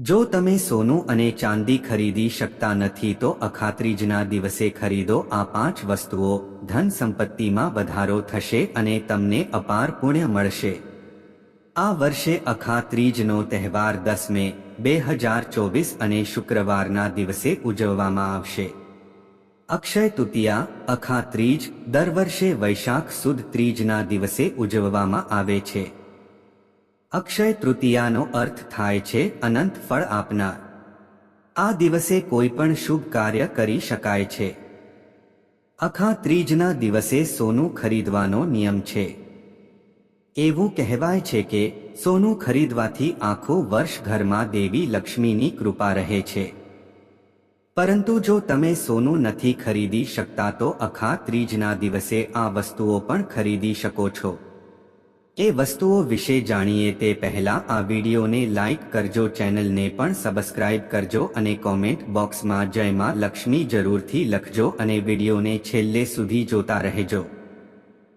જો તમે સોનું અને ચાંદી ખરીદી શકતા નથી, તો અખાત્રીજના દિવસે ખરીદો આ પાંચ વસ્તુઓ. ધન સંપત્તિમાં વધારો થશે અને તમને અપાર પુણ્ય મળશે. આ વર્ષે અખાત્રીજનો તહેવાર દસ મે બે હજાર ચોવીસ અને શુક્રવારના દિવસે ઉજવવામાં આવશે. અક્ષય તૃતીયા, અખાત્રીજ, દર વર્ષે વૈશાખ સુદ ત્રીજના દિવસે ઉજવવામાં આવે છે. અક્ષય તૃતીયાનો અર્થ થાય છે, અનંત ફળ આપનાર. આ દિવસે કોઈ પણ શુભ કાર્ય કરી શકાય છે. અખા ત્રીજના દિવસે સોનું ખરીદવાનો નિયમ છે. એવું કહેવાય છે કે, સોનું ખરીદવાથી આખું વર્ષ ઘરમાં દેવી લક્ષ્મીની કૃપા રહે છે. પરંતુ જો તમે સોનું નથી ખરીદી શકતા તો અખા ત્રીજના દિવસે આ વસ્તુઓ પણ ખરીદી શકો છો. એ વસ્તુઓ વિશે જાણીએ તે પહેલાં આ વિડીયોને લાઇક કરજો, ચેનલને પણ સબસ્ક્રાઇબ કરજો અને કોમેન્ટ બોક્સમાં જયમાં લક્ષ્મી જરૂરથી લખજો અને વિડીયોને છેલ્લે સુધી જોતા રહેજો.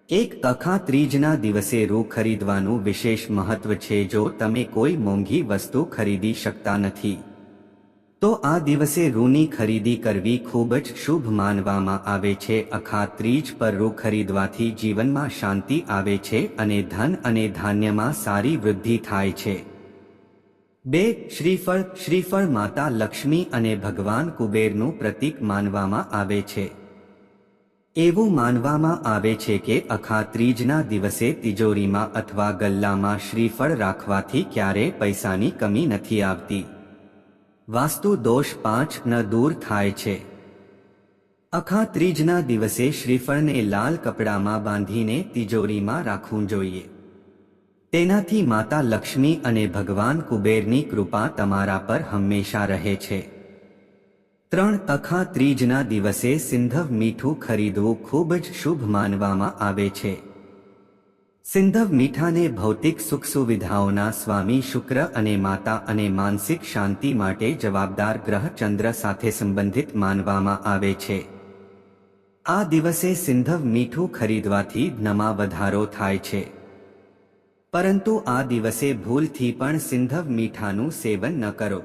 એક અખા ત્રીજના દિવસે રૂ ખરીદવાનું વિશેષ મહત્વ છે જો તમે કોઈ મોંઘી વસ્તુ ખરીદી શકતા નથી. તો આ દિવસે રૂની ખરીદી કરવી ખૂબ જ શુભ માનવામાં આવે છે. અખા ત્રીજ પર રૂ ખરીદવાથી જીવનમાં શાંતિ આવે છે અને ધન અને ધાન્યમાં સારી વૃદ્ધિ થાય છે. બે, શ્રીફળ શ્રીફળ માતા લક્ષ્મી અને ભગવાન કુબેરનું પ્રતીક માનવામાં આવે છે. એવું માનવામાં આવે છે કે અખા ત્રીજના દિવસે તિજોરીમાં અથવા ગલ્લામાં શ્રીફળ રાખવાથી ક્યારે પૈસાની કમી નથી આવતી. વાસ્તુ દોષ પાંચ ન દૂર થાય છે. અખા ત્રીજના દિવસે શ્રીફળને લાલ કપડામાં બાંધીને તિજોરીમાં રાખવું જોઈએ. તેનાથી માતા લક્ષ્મી અને ભગવાન કુબેરની કૃપા તમારા પર હંમેશા રહે છે. ત્રણ અખા ત્રીજના દિવસે સિંધવ મીઠું ખરીદવું ખૂબ જ શુભ માનવામાં આવે છે. સિંધવ મીઠાને ભૌતિક સુખ સુવિધાઓના સ્વામી શુક્ર અને માતા અને માનસિક શાંતિ માટે જવાબદાર ગ્રહ ચંદ્ર સાથે સંબંધિત માનવામાં આવે છે. આ દિવસે સિંધવ મીઠું ખરીદવાથી નમા વધારો થાય છે. પરંતુ આ દિવસે ભૂલથી પણ સિંધવ મીઠાનું સેવન ન કરો.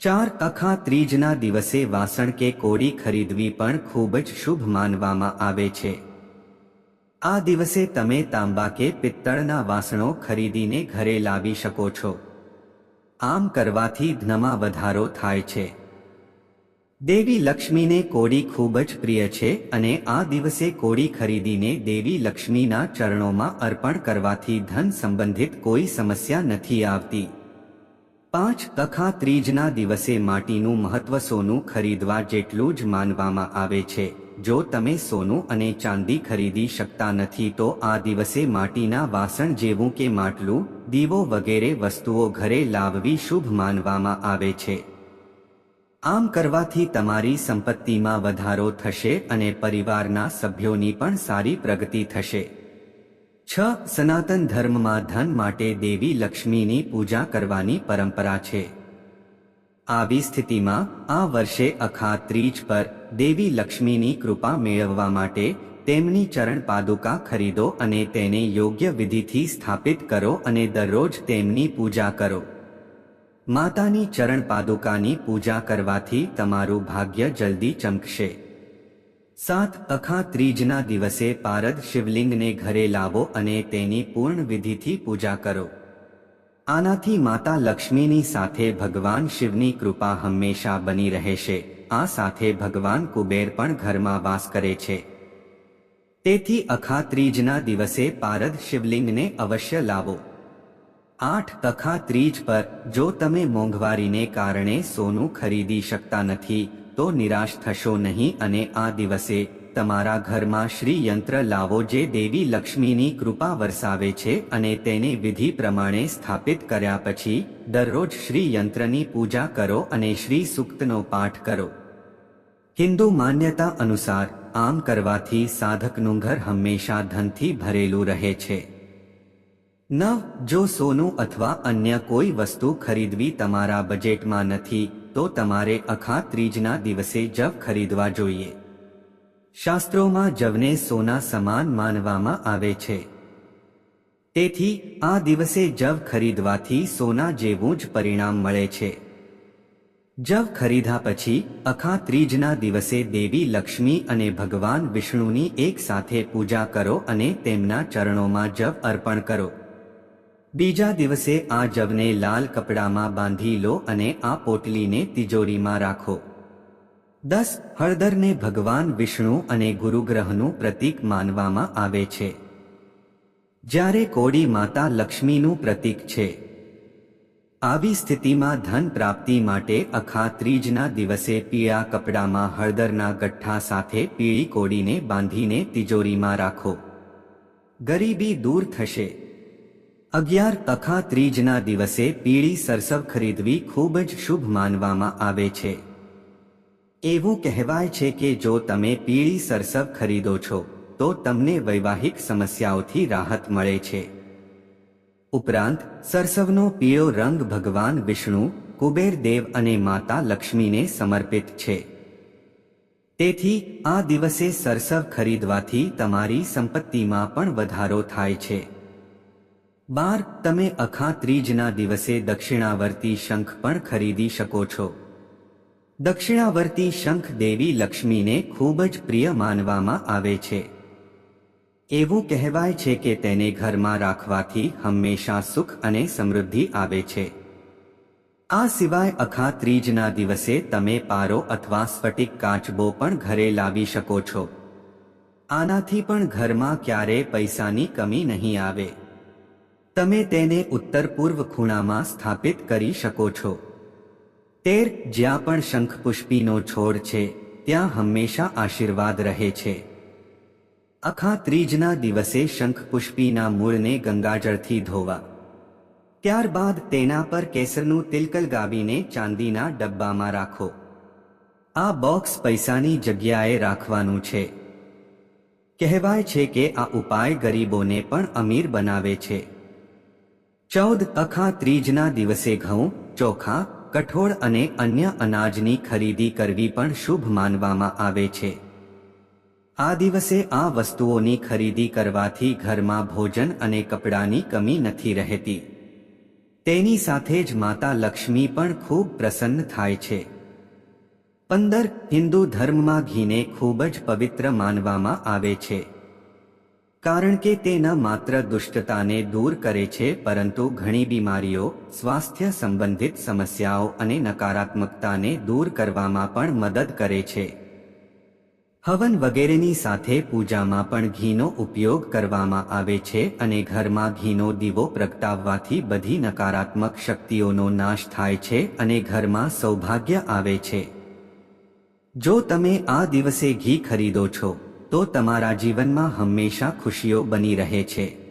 ચાર અખા ત્રીજના દિવસે વાસણ કે કોડી ખરીદવી પણ ખૂબ જ શુભ માનવામાં આવે છે. આ દિવસે તમે તાંબા કે પિત્તળના વાસણો ખરીદીને ઘરે લાવી શકો છો. આમ કરવાથી ધ્નમાં વધારો થાય છે. દેવી લક્ષ્મીને કોડી ખૂબ જ પ્રિય છે અને આ દિવસે કોડી ખરીદીને દેવી લક્ષ્મીના ચરણોમાં અર્પણ કરવાથી ધન સંબંધિત કોઈ સમસ્યા નથી આવતી. પાંચ તખા ત્રીજના દિવસે માટીનું મહત્વ સોનું ખરીદવા જેટલું જ માનવામાં આવે છે. જો તમે સોનું અને ચાંદી ખરીદી શકતા નથી તો આ દિવસે માટીના વાસણ જેવું કે માટલું, દીવો વગેરે વસ્તુઓ ઘરે લાવવી શુભ માનવામાં આવે છે. આમ કરવાથી તમારી સંપત્તિમાં વધારો થશે અને પરિવારના સભ્યોની પણ સારી પ્રગતિ થશે. છ, સનાતન ધર્મમાં ધન માટે દેવી લક્ષ્મીની પૂજા કરવાની પરંપરા છે. આવી સ્થિતિમાં આ વર્ષે અખા ત્રીજ પર દેવી લક્ષ્મીની કૃપા મેળવવા માટે તેમની ચરણ પાદુકા ખરીદો અને તેને યોગ્ય વિધિથી સ્થાપિત કરો અને દરરોજ તેમની પૂજા કરો. માતાની ચરણ પાદુકાની પૂજા કરવાથી તમારું ભાગ્ય જલ્દી ચમકશે. સાત અખા ત્રીજના દિવસે પારદ શિવલિંગને ઘરે લાવો અને તેની પૂર્ણ વિધિથી પૂજા કરો. આનાથી માતા લક્ષ્મીની સાથે ભગવાન શિવની કૃપા હંમેશા બની રહેશે આ સાથે ભગવાન કુબેર પણ ઘરમાં વાસ કરે છે. તેથી અખા ત્રીજના દિવસે પારદ શિવલિંગને અવશ્ય લાવો. આઠ તખા ત્રીજ પર, જો તમે મોંઘવારીને કારણે સોનું ખરીદી શકતા નથી, તો નિરાશ થશો નહીં અને આ દિવસે તમારા ઘરમાં શ્રી યંત્ર લાવો જે દેવી લક્ષ્મીની કૃપા વરસાવે છે અને તેને વિધિ પ્રમાણે સ્થાપિત કર્યા પછી દરરોજ શ્રી યંત્રની પૂજા કરો અને શ્રી સૂક્તનો પાઠ કરો. હિન્દુ માન્યતા અનુસાર આમ કરવાથી સાધકનું ઘર હંમેશા ધનથી ભરેલું રહે છે. નવ જો સોનું અથવા અન્ય કોઈ વસ્તુ ખરીદવી તમારા બજેટમાં નથી, તો તમારે અખા ત્રીજના દિવસે જવ ખરીદવા જોઈએ. શાસ્ત્રોમાં જવને સોના સમાન માનવામાં આવે છે. તેથી, આ દિવસે જવ ખરીદવાથી સોના જેવું જ પરિણામ મળે છે. જવ ખરીદા પછી અખા ત્રીજના દિવસે દેવી લક્ષ્મી અને ભગવાન વિષ્ણુની એક સાથે પૂજા કરો અને તેમના ચરણોમાં જવ અર્પણ કરો. બીજા દિવસે આ જવને લાલ કપડામાં બાંધી લો અને આ પોટલીને તિજોરીમાં રાખો. દસ હળદરને ભગવાન વિષ્ણુ અને ગુરુગ્રહનું પ્રતીક માનવામાં આવે છે. જ્યારે કોડી માતા લક્ષ્મીનું પ્રતીક છે. આવી સ્થિતિમાં ધન પ્રાપ્તિ માટે અખા ત્રીજના દિવસે પીળા કપડામાં હળદરના ગઠ્ઠા સાથે પીળી કોડીને બાંધીને તિજોરીમાં રાખો. ગરીબી દૂર થશે. અગિયાર અખા ત્રીજના દિવસે પીળી સરસવ ખરીદવી ખૂબ જ શુભ માનવામાં આવે છે. એવું કહેવાય છે કે જો તમે પીળી સરસવ ખરીદો છો, તો તમને વૈવાહિક સમસ્યાઓથી રાહત મળે છે. ઉપરાંત, સરસવનો પીળો રંગ ભગવાન વિષ્ણુ, કુબેર દેવ અને માતા લક્ષ્મીને સમર્પિત છે. તેથી, આ દિવસે સરસવ ખરીદવાથી તમારી સંપત્તિમાં પણ વધારો થાય છે. બાર, તમે અખા ત્રીજના દિવસે દક્ષિણાવર્તી શંખ પણ ખરીદી શકો છો. દક્ષિણાવર્તી શંખ દેવી લક્ષ્મીને ખૂબ જ પ્રિય માનવામાં આવે છે. એવું કહેવાય છે કે તેને ઘરમાં રાખવાથી હંમેશા સુખ અને સમૃદ્ધિ આવે છે. આ સિવાય અખા ત્રીજના દિવસે તમે પારો અથવા સ્ફટિક કાચબો પણ ઘરે લાવી શકો છો. આનાથી પણ ઘરમાં ક્યારે પૈસાની કમી નહીં આવે. તમે તેને ઉત્તર પૂર્વ ખૂણામાં સ્થાપિત કરી શકો છો. તેર જ્યાં પણ શંખપુષ્પીનો છોડ છે, ત્યાં હંમેશા આશીર્વાદ રહે છે. અખા ત્રીજના દિવસે શંખપુષ્પીના મૂળને ગંગાજળથી ધોવા. ત્યારબાદ તેના પર કેસરનું તિલકલ ગાવીને ચાંદીના ડબ્બામાં રાખો. આ બોક્સ પૈસાની જગ્યાએ રાખવાનું છે. કહેવાય છે કે આ ઉપાય ગરીબોને પણ અમીર બનાવે છે. ચૌદ અખા ત્રીજના દિવસે ઘઉં ચોખા કઠોળ અને અન્ય અનાજની ખરીદી કરવી પણ શુભ માનવામાં આવે છે. આ દિવસે આ વસ્તુઓની ખરીદી કરવાથી ઘરમાં ભોજન અને કપડાની કમી નથી રહેતી. તેની સાથે જ માતા લક્ષ્મી પણ ખૂબ પ્રસન્ન થાય છે. પંદર હિન્દુ ધર્મમાં ઘીને ખૂબ જ પવિત્ર માનવામાં આવે છે. કારણ કે તે ન માત્ર દુષ્ટતાને દૂર કરે છે, પરંતુ ઘણી બીમારીઓ, સ્વાસ્થ્ય સંબંધિત સમસ્યાઓ અને નકારાત્મકતાને દૂર કરવામાં પણ મદદ કરે છે. હવન વગેરેની સાથે પૂજામાં પણ ઘીનો ઉપયોગ કરવામાં આવે છે અને ઘરમાં ઘીનો દીવો પ્રગટાવવાથી બધી નકારાત્મક શક્તિઓનો નાશ થાય છે અને ઘરમાં સૌભાગ્ય આવે છે. જો તમે આ દિવસે ઘી ખરીદો છો તો તમારા જીવનમાં હંમેશા ખુશીઓ બની રહે છે.